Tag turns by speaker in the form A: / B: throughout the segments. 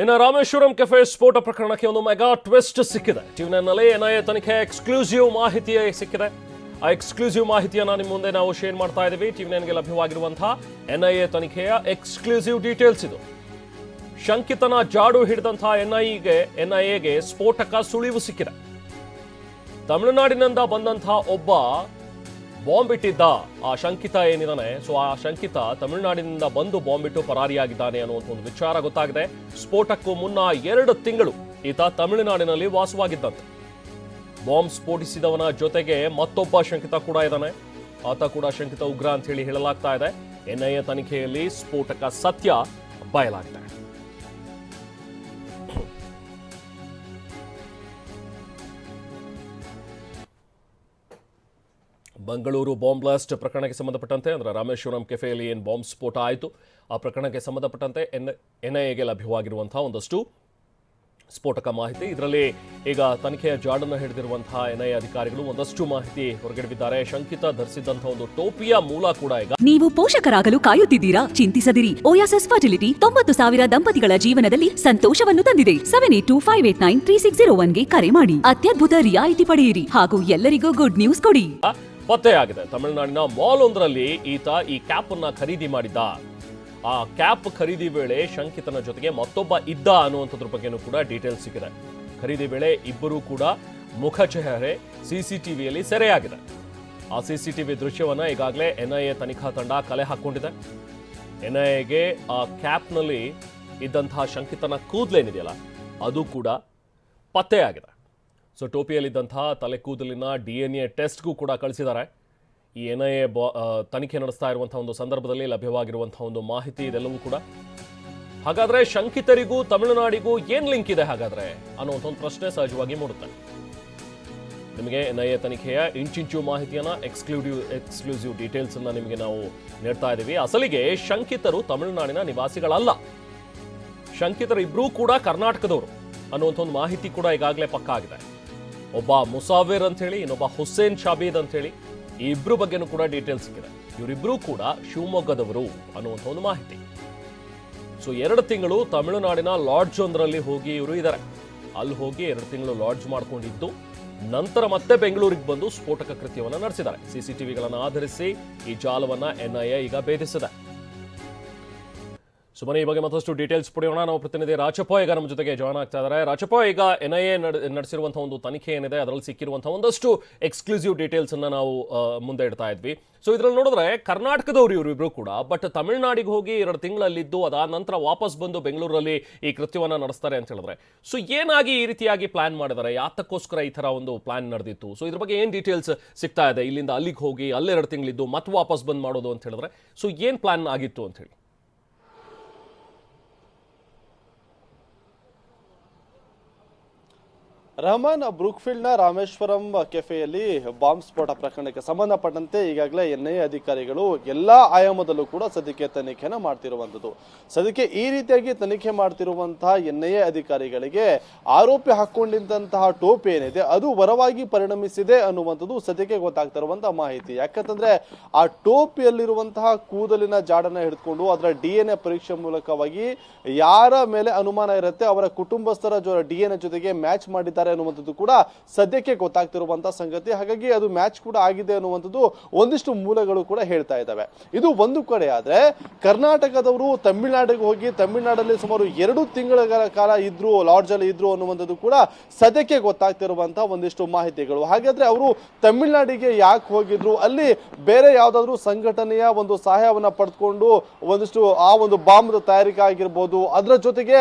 A: ಇನ್ನು ರಾಮೇಶ್ವರಂ ಕೆಫೆ ಸ್ಫೋಟ ಪ್ರಕರಣಕ್ಕೆ ಒಂದು ಮೆಗಾ ಟ್ವಿಸ್ಟ್ ಸಿಕ್ಕಿದೆ. ಟ್ಯೂನಲ್ಲಿ ಎನ್ಐಎ ತನಿಖೆ ಎಕ್ಸ್ಕ್ಲೂಸಿವ್ ಮಾಹಿತಿ ಸಿಕ್ಕಿದೆ. ಆ ಎಕ್ಸ್ಕ್ಲೂಸಿವ್ ಮಾಹಿತಿಯನ್ನು ನಿಮ್ಮ ಮುಂದೆ ನಾವು ಶೇರ್ ಮಾಡ್ತಾ ಇದ್ದೀವಿ. ಟಿವಿನನ್ಗೆ ಲಭ್ಯವಾಗಿರುವಂತಹ ಎ ತನಿಖೆಯ ಎಕ್ಸ್ಕ್ಲೂಸಿವ್ ಡೀಟೇಲ್ಸ್ ಇದು. ಶಂಕಿತನ ಜಾಡು ಹಿಡಿದಂತಹ ಐ ಎಗೆ ಸ್ಫೋಟಕ ಸುಳಿವು ಸಿಕ್ಕಿದೆ. ತಮಿಳುನಾಡಿನಿಂದ ಬಂದಂತಹ ಒಬ್ಬ ಬಾಂಬ್ ಇಟ್ಟಿದ್ದ ಆ ಶಂಕಿತ ಏನಿದಾನೆ? ಸೊ ಆ ಶಂಕಿತ ತಮಿಳುನಾಡಿನಿಂದ ಬಂದು ಬಾಂಬ್ ಇಟ್ಟು ಪರಾರಿಯಾಗಿದ್ದಾನೆ ಅನ್ನುವಂಥ ಒಂದು ವಿಚಾರ ಗೊತ್ತಾಗಿದೆ. ಸ್ಫೋಟಕ್ಕೂ ಮುನ್ನ ಎರಡು ತಿಂಗಳು ಈತ ತಮಿಳುನಾಡಿನಲ್ಲಿ ವಾಸವಾಗಿದ್ದಂತೆ. ಬಾಂಬ್ ಸ್ಫೋಟಿಸಿದವನ ಜೊತೆಗೆ ಮತ್ತೊಬ್ಬ ಶಂಕಿತ ಕೂಡ ಇದ್ದಾನೆ ಆತ ಕೂಡ ಶಂಕಿತ ಉಗ್ರ ಅಂತ ಹೇಳಿ ಹೇಳಲಾಗ್ತಾ ಇದೆ. ಎನ್ಐಎ ತನಿಖೆಯಲ್ಲಿ ಸ್ಫೋಟಕ ಸತ್ಯ ಬಯಲಾಗಿದೆ. ಬೆಂಗಳೂರು ಬಾಂಬ್ ಬ್ಲಾಸ್ಟ್ ಪ್ರಕರಣಕ್ಕೆ ಸಂಬಂಧಪಟ್ಟಂತೆ ಅಂದರೆ ರಾಮೇಶ್ವರಂ ಕೆಫೆಯಲ್ಲಿ ಏನು ಬಾಂಬ್ ಸ್ಫೋಟ ಆಯಿತು, ಆ ಪ್ರಕರಣಕ್ಕೆ ಸಂಬಂಧಪಟ್ಟಂತೆ ಎನ್ ಎನ್ಐಎಗೆ ಲಭ್ಯವಾಗಿರುವಂತಹ ಒಂದಷ್ಟು ಸ್ಫೋಟಕ ಮಾಹಿತಿ. ಇದರಲ್ಲಿ ಈಗ ತನಿಖೆಯ ಜಾಡನ್ನು ಹಿಡಿದಿರುವಂತಹ ಎನ್ಐಎ ಅಧಿಕಾರಿಗಳು ಒಂದಷ್ಟು ಮಾಹಿತಿ ಹೊರಗಿಡಿದ್ದಾರೆ ಶಂಕಿತ ಧರಿಸಿದ್ದಂತಹ ಒಂದು ಟೋಪಿಯ ಮೂಲ ಕೂಡ ಈಗ.
B: ನೀವು ಪೋಷಕರಾಗಲು ಕಾಯುತ್ತಿದ್ದೀರಾ? ಚಿಂತಿಸದಿರಿ. ಓಯಾಸಸ್ ಫರ್ಟಿಲಿಟಿ ತೊಂಬತ್ತು ಸಾವಿರ ದಂಪತಿಗಳ ಜೀವನದಲ್ಲಿ ಸಂತೋಷವನ್ನು ತಂದಿದೆ. Seven eight two five eight nine three six zero ಒನ್ಗೆ ಕರೆ ಮಾಡಿ. ಅತ್ಯದ್ಭುತ ರಿಯಾಯಿತಿ ಪಡೆಯಿರಿ ಹಾಗೂ ಎಲ್ಲರಿಗೂ ಗುಡ್ ನ್ಯೂಸ್ ಕೊಡಿ.
A: ಪತ್ತೆಯಾಗಿದೆ ತಮಿಳುನಾಡಿನ ಮಾಲ್ ಒಂದರಲ್ಲಿ ಈತ ಈ ಕ್ಯಾಪ್ ಅನ್ನ ಖರೀದಿ ಮಾಡಿದ್ದ. ಆ ಕ್ಯಾಪ್ ಖರೀದಿ ವೇಳೆ ಶಂಕಿತನ ಜೊತೆಗೆ ಮತ್ತೊಬ್ಬ ಇದ್ದ ಅನ್ನುವಂಥದ್ರ ಬಗ್ಗೆನೂ ಕೂಡ ಡೀಟೇಲ್ಸ್ ಸಿಕ್ಕಿದೆ. ಖರೀದಿ ವೇಳೆ ಇಬ್ಬರೂ ಕೂಡ ಮುಖ ಚೆಹರೆ ಸಿಸಿಟಿವಿಯಲ್ಲಿ ಸೆರೆಯಾಗಿದೆ. ಆ ಸಿಸಿಟಿವಿ ದೃಶ್ಯವನ್ನ ಈಗಾಗಲೇ ಎನ್ಐಎ ತನಿಖಾ ತಂಡ ಕಲೆ ಹಾಕೊಂಡಿದೆ ಎನ್ಐಎಗೆ ಆ ಕ್ಯಾಪ್ನಲ್ಲಿ ಇದ್ದಂತಹ ಶಂಕಿತನ ಕೂದಲೇನಿದೆಯಲ್ಲ, ಅದು ಕೂಡ ಪತ್ತೆಯಾಗಿದೆ. ಸೊ ಟೋಪಿಯಲ್ಲಿದ್ದಂತಹ ತಲೆ ಕೂದಲಿನ ಡಿ ಎನ್ ಎ ಟೆಸ್ಟ್ಗೂ ಕೂಡ ಕಳಿಸಿದ್ದಾರೆ. ಈ ಎನ್ ಐ ಎ ತನಿಖೆ ನಡೆಸ್ತಾ ಇರುವಂಥ ಒಂದು ಸಂದರ್ಭದಲ್ಲಿ ಲಭ್ಯವಾಗಿರುವಂಥ ಒಂದು ಮಾಹಿತಿ ಇದೆಲ್ಲವೂ ಕೂಡ. ಹಾಗಾದ್ರೆ ಶಂಕಿತರಿಗೂ ತಮಿಳುನಾಡಿಗೂ ಏನ್ ಲಿಂಕ್ ಇದೆ ಹಾಗಾದ್ರೆ ಅನ್ನುವಂಥ ಒಂದು ಪ್ರಶ್ನೆ ಸಹಜವಾಗಿ ಮೂಡುತ್ತೆ. ನಿಮಗೆ ಎನ್ ಐ ಎ ತನಿಖೆಯ ಇಂಚಿಂಚು ಮಾಹಿತಿಯನ್ನ, ಎಕ್ಸ್ಕ್ಲೂಸಿವ್ ಎಕ್ಸ್ಕ್ಲೂಸಿವ್ ಡೀಟೇಲ್ಸ್ ಅನ್ನ ನಿಮಗೆ ನಾವು ನೀಡ್ತಾ ಇದ್ದೀವಿ. ಅಸಲಿಗೆ ಶಂಕಿತರು ತಮಿಳುನಾಡಿನ ನಿವಾಸಿಗಳಲ್ಲ. ಶಂಕಿತರು ಇಬ್ಬರೂ ಕೂಡ ಕರ್ನಾಟಕದವರು ಅನ್ನುವಂಥ ಒಂದು ಮಾಹಿತಿ ಕೂಡ ಈಗಾಗಲೇ ಪಕ್ಕ ಆಗಿದೆ. ಒಬ್ಬ ಮುಸಾವಿರ್ ಅಂತ ಹೇಳಿ ಇನ್ನೊಬ್ಬ ಹುಸೇನ್ ಶಾಬೀದ್ ಅಂತ ಹೇಳಿ ಈ ಇಬ್ರು ಬಗ್ಗೆನೂ ಕೂಡ ಡೀಟೇಲ್ಸ್ ಸಿಕ್ಕಿದೆ. ಇವರಿಬ್ರು ಕೂಡ ಶಿವಮೊಗ್ಗದವರು ಅನ್ನುವಂಥ ಒಂದು ಮಾಹಿತಿ. ಸೊ ಎರಡು ತಿಂಗಳು ತಮಿಳುನಾಡಿನ ಲಾಡ್ಜ್ ಒಂದರಲ್ಲಿ ಹೋಗಿ ಇವರು ಇದ್ದಾರೆ ಅಲ್ಲಿ ಹೋಗಿ ಎರಡು ತಿಂಗಳು ಲಾಡ್ಜ್ ಮಾಡ್ಕೊಂಡಿದ್ದು, ನಂತರ ಮತ್ತೆ ಬೆಂಗಳೂರಿಗೆ ಬಂದು ಸ್ಫೋಟಕ ಕೃತ್ಯವನ್ನು ನಡೆಸಿದ್ದಾರೆ. ಸಿಸಿಟಿವಿಗಳನ್ನು ಆಧರಿಸಿ ಈ ಜಾಲವನ್ನು ಎನ್ಐಎ ಈಗ ಭೇದಿಸಿದೆ. ಸುಮ್ಮನೆ ಈ ಬಗ್ಗೆ ಮತ್ತಷ್ಟು ಡೀಟೇಲ್ಸ್ ಪಡೆಯೋಣ. ನಾವು ಪ್ರತಿನಿಧಿ ರಾಜಪ್ಪ ಈಗ ನಮ್ಮ ಜೊತೆಗೆ ಜಾಯ್ನ್ ಆಗ್ತಾ ಇದ್ದಾರೆ. ರಾಜಪ್ಪ ಈಗ ಎನ್ ಐ ಎ ನಡೆಸಿರುವಂತಹ ಒಂದು ತನಿಖೆ ಏನಿದೆ, ಅದರಲ್ಲಿ ಸಿಕ್ಕಿರುವಂತಹ ಒಂದಷ್ಟು ಎಕ್ಸ್ಕ್ಲೂಸಿವ್ ಡೀಟೇಲ್ಸ್ ಅನ್ನ ನಾವು ಮುಂದೆ ಇಡ್ತಾ ಇದ್ವಿ. ಸೊ ಇದ್ರಲ್ಲಿ ನೋಡಿದ್ರೆ ಕರ್ನಾಟಕದವರು ಇವರು ಇಬ್ರು ಕೂಡ ಬಟ್ ತಮಿಳುನಾಡಿಗೆ ಹೋಗಿ ಎರಡು ತಿಂಗಳಲ್ಲಿದ್ದು, ಅದಾದ ನಂತರ ವಾಪಸ್ ಬಂದು ಬೆಂಗಳೂರಲ್ಲಿ ಈ ಕೃತ್ಯವನ್ನ ನಡೆಸ್ತಾರೆ ಅಂತ ಹೇಳಿದ್ರೆ. ಸೊ ಏನಾಗಿ ಈ ರೀತಿಯಾಗಿ ಪ್ಲಾನ್ ಮಾಡಿದ್ದಾರೆ? ಯಾತಕ್ಕೋಸ್ಕರ ಈ ತರ ಒಂದು ಪ್ಲಾನ್ ನಡೆದಿತ್ತು? ಸೊ ಇದ್ರ ಬಗ್ಗೆ ಏನು ಡೀಟೇಲ್ಸ್ ಸಿಗ್ತಾ ಇದೆ? ಇಲ್ಲಿಂದ ಅಲ್ಲಿಗೆ ಹೋಗಿ, ಅಲ್ಲೇ ಎರಡು ತಿಂಗಳಿದ್ದು ಮತ್ತೆ ವಾಪಸ್ ಬಂದ್ ಮಾಡೋದು ಅಂತ ಹೇಳಿದ್ರೆ. ಸೊ ಏನು ಪ್ಲಾನ್ ಆಗಿತ್ತು ಅಂತ ಹೇಳಿ.
C: ರಹಮಾನ್ ಬ್ರೂಕ್ಫೀಲ್ಡ್ನ ರಾಮೇಶ್ವರಂ ಕೆಫೆಯಲ್ಲಿ ಬಾಂಬ್ ಸ್ಫೋಟ ಪ್ರಕರಣಕ್ಕೆ ಸಂಬಂಧಪಟ್ಟಂತೆ ಈಗಾಗಲೇ ಎನ್ ಐ ಅಧಿಕಾರಿಗಳು ಎಲ್ಲ ಆಯಾಮದಲ್ಲೂ ಕೂಡ ಸದ್ಯಕ್ಕೆ ತನಿಖೆಯನ್ನು ಮಾಡ್ತಿರುವಂಥದ್ದು. ಸದ್ಯಕ್ಕೆ ಈ ರೀತಿಯಾಗಿ ತನಿಖೆ ಮಾಡ್ತಿರುವಂತಹ ಎನ್ ಐ ಎ ಅಧಿಕಾರಿಗಳಿಗೆ ಆರೋಪಿ ಹಾಕೊಂಡಿದ್ದಂತಹ ಟೋಪಿ ಏನಿದೆ, ಅದು ವರವಾಗಿ ಪರಿಣಮಿಸಿದೆ ಅನ್ನುವಂಥದ್ದು ಸದ್ಯಕ್ಕೆ ಗೊತ್ತಾಗ್ತಿರುವಂತಹ ಮಾಹಿತಿ. ಯಾಕಂತಂದ್ರೆ ಆ ಟೋಪಿಯಲ್ಲಿರುವಂತಹ ಕೂದಲಿನ ಜಾಡನ್ನ ಹಿಡಿದುಕೊಂಡು ಅದರ ಡಿ ಎನ್ ಎ ಪರೀಕ್ಷೆ ಮೂಲಕವಾಗಿ ಯಾರ ಮೇಲೆ ಅನುಮಾನ ಇರುತ್ತೆ, ಅವರ ಕುಟುಂಬಸ್ಥರ ಡಿ ಎನ್ ಎ ಜೊತೆಗೆ ಮ್ಯಾಚ್ ಮಾಡಿದ್ದಾರೆ ಅನ್ನುವಂಥದ್ದು ಕೂಡ ಸದ್ಯಕ್ಕೆ ಗೊತ್ತಾಗ್ತಿರುವಂತಹ ಸಂಗತಿ. ಹಾಗಾಗಿ ಅದು ಮ್ಯಾಚ್ ಕೂಡ ಆಗಿದೆ ಅನ್ನುವಂಥದ್ದು ಒಂದಿಷ್ಟು ಮೂಲಗಳು ಕೂಡ ಹೇಳ್ತಾ ಇದ್ದಾವೆ. ಇದು ಒಂದು ಕಡೆ ಆದ್ರೆ ಕರ್ನಾಟಕದವರು ತಮಿಳುನಾಡಿಗೆ ಹೋಗಿ ತಮಿಳುನಾಡಲ್ಲಿ ಸುಮಾರು ಎರಡು ತಿಂಗಳ ಕಾಲ ಇದ್ರು, ಲಾಡ್ಜ್ ಅಲ್ಲಿ ಇದ್ರು ಅನ್ನುವಂಥದ್ದು ಕೂಡ ಸದ್ಯಕ್ಕೆ ಗೊತ್ತಾಗ್ತಿರುವಂತಹ ಒಂದಿಷ್ಟು ಮಾಹಿತಿಗಳು. ಹಾಗಾದ್ರೆ ಅವರು ತಮಿಳುನಾಡಿಗೆ ಯಾಕೆ ಹೋಗಿದ್ರು, ಅಲ್ಲಿ ಬೇರೆ ಯಾವ್ದಾದ್ರು ಸಂಘಟನೆಯ ಒಂದು ಸಹಾಯವನ್ನ ಪಡೆದುಕೊಂಡು ಒಂದಿಷ್ಟು ಆ ಒಂದು ಬಾಂಬ್ ತಯಾರಿಕೆ ಆಗಿರ್ಬೋದು, ಅದರ ಜೊತೆಗೆ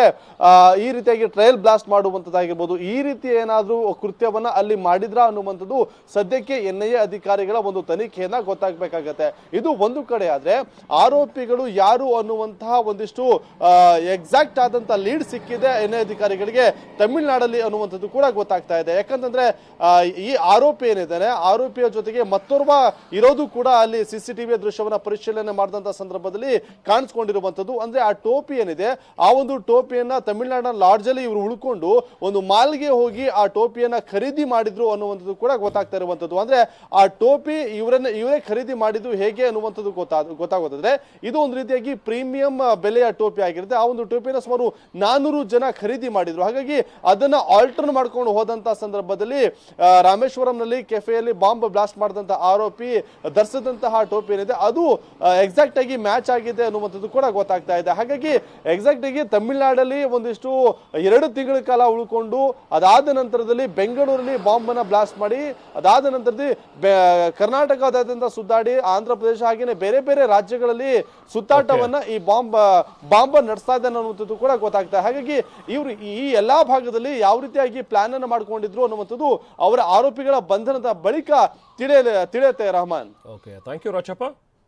C: ಈ ರೀತಿಯಾಗಿ ಟ್ರಯಲ್ ಬ್ಲಾಸ್ಟ್ ಮಾಡುವಂಥದ್ದಾಗಿರ್ಬೋದು, ಈ ರೀತಿ ಏನಾದ್ರೂ ಕೃತ್ಯವನ್ನ ಅಲ್ಲಿ ಮಾಡಿದ್ರ ಅನ್ನುವಂಥದ್ದು ಸದ್ಯಕ್ಕೆ ಎನ್ ಅಧಿಕಾರಿಗಳ ಒಂದು ತನಿಖೆಯನ್ನ ಗೊತ್ತಾಗಬೇಕಾಗತ್ತೆ. ಇದು ಒಂದು ಕಡೆ ಆದ್ರೆ ಆರೋಪಿಗಳು ಯಾರು ಅನ್ನುವಂತಹ ಒಂದಿಷ್ಟು ಎಕ್ಸಾಕ್ಟ್ ಆದಂತ ಲೀಡ್ ಸಿಕ್ಕಿದೆ ಎನ್ ಅಧಿಕಾರಿಗಳಿಗೆ ತಮಿಳುನಾಡಲ್ಲಿ ಅನ್ನುವಂಥದ್ದು ಕೂಡ ಗೊತ್ತಾಗ್ತಾ ಇದೆ. ಯಾಕಂತಂದ್ರೆ ಈ ಆರೋಪಿ ಏನಿದ್ದಾನೆ, ಆರೋಪಿಯ ಜೊತೆಗೆ ಮತ್ತೋರ್ವ ಇರೋದು ಕೂಡ ಅಲ್ಲಿ ಸಿ ಸಿ ದೃಶ್ಯವನ್ನ ಪರಿಶೀಲನೆ ಮಾಡಿದಂತ ಸಂದರ್ಭದಲ್ಲಿ ಕಾಣಿಸ್ಕೊಂಡಿರುವಂಥದ್ದು. ಅಂದ್ರೆ ಆ ಟೋಪಿ ಏನಿದೆ, ಆ ಒಂದು ಟೋಪಿಯನ್ನ ತಮಿಳುನಾಡಿನ ಲಾಡ್ಜಲ್ಲಿ ಇವರು ಉಳ್ಕೊಂಡು ಒಂದು ಮಾಲ್ಗೆ ಹೋಗಿ ಆ ಟೋಪಿಯನ್ನ ಖರೀದಿ ಮಾಡಿದ್ರು ಅನ್ನುವಂಥದ್ದು ಕೂಡ ಗೊತ್ತಾಗ್ತಾ ಇರುವಂಥದ್ದು. ಅಂದ್ರೆ ಆ ಟೋಪಿ ಇವರನ್ನ, ಇವರೇ ಖರೀದಿ ಮಾಡಿದ್ದು ಹೇಗೆ ಅನ್ನುವಂಥದ್ದು ಗೊತ್ತಾ ಗೊತ್ತಾಗುತ್ತದೆ ಇದು ಒಂದು ರೀತಿಯಾಗಿ ಪ್ರೀಮಿಯಂ ಬೆಲೆಯ ಟೋಪಿ ಆಗಿರುತ್ತೆ. ಆ ಒಂದು ಟೋಪಿನ ಸುಮಾರು ನಾನೂರು ಜನ ಖರೀದಿ ಮಾಡಿದ್ರು. ಹಾಗಾಗಿ ಅದನ್ನ ಆಲ್ಟರ್ ಮಾಡ್ಕೊಂಡು ಹೋದಂಥ ಸಂದರ್ಭದಲ್ಲಿ ರಾಮೇಶ್ವರಂನಲ್ಲಿ ಕೆಫೆಯಲ್ಲಿ ಬಾಂಬ್ ಬ್ಲಾಸ್ಟ್ ಮಾಡಿದಂತ ಆರೋಪಿ ಧರಿಸಿದಂತಹ ಟೋಪಿ ಏನಿದೆ, ಅದು ಎಕ್ಸಾಕ್ಟ್ ಆಗಿ ಮ್ಯಾಚ್ ಆಗಿದೆ ಅನ್ನುವಂಥದ್ದು ಕೂಡ ಗೊತ್ತಾಗ್ತಾ ಇದೆ. ಹಾಗಾಗಿ ಎಕ್ಸಾಕ್ಟ್ ಆಗಿ ತಮಿಳುನಾಡಲ್ಲಿ ಒಂದಿಷ್ಟು ಎರಡು ತಿಂಗಳ ಕಾಲ ಉಳ್ಕೊಂಡು ಅದಾದ ನಂತರದಲ್ಲಿ ಬೆಂಗಳೂರಲ್ಲಿ ಬಾಂಬ್ ಅನ್ನ ಬ್ಲಾಸ್ಟ್ ಮಾಡಿ ಅದಾದ ನಂತರದಲ್ಲಿ ಕರ್ನಾಟಕದಾದ್ಯಂತ ಸುತ್ತಾಡಿ ಆಂಧ್ರ ಪ್ರದೇಶ ಹಾಗೆಯೇ ಬೇರೆ ಬೇರೆ ರಾಜ್ಯಗಳಲ್ಲಿ ಸುತ್ತಾಟವನ್ನ ಈ ಬಾಂಬ್ ಬಾಂಬ್ ನಡೆಸ್ತಾ ಇದ್ದಾನೆ ಅನ್ನುವಂಥದ್ದು ಕೂಡ ಗೊತ್ತಾಗ್ತದೆ ಹಾಗಾಗಿ ಇವರು ಈ ಎಲ್ಲಾ ಭಾಗದಲ್ಲಿ ಯಾವ ರೀತಿಯಾಗಿ ಪ್ಲಾನ್ ಅನ್ನು ಮಾಡ್ಕೊಂಡಿದ್ರು ಅನ್ನುವಂಥದ್ದು ಅವರ ಆರೋಪಿಗಳ ಬಂಧನದ ಬಳಿಕ ತಿಳಿಯಲು ತಿಳಿಯುತ್ತೆ Rahman.
A: Okay thank you Rachappa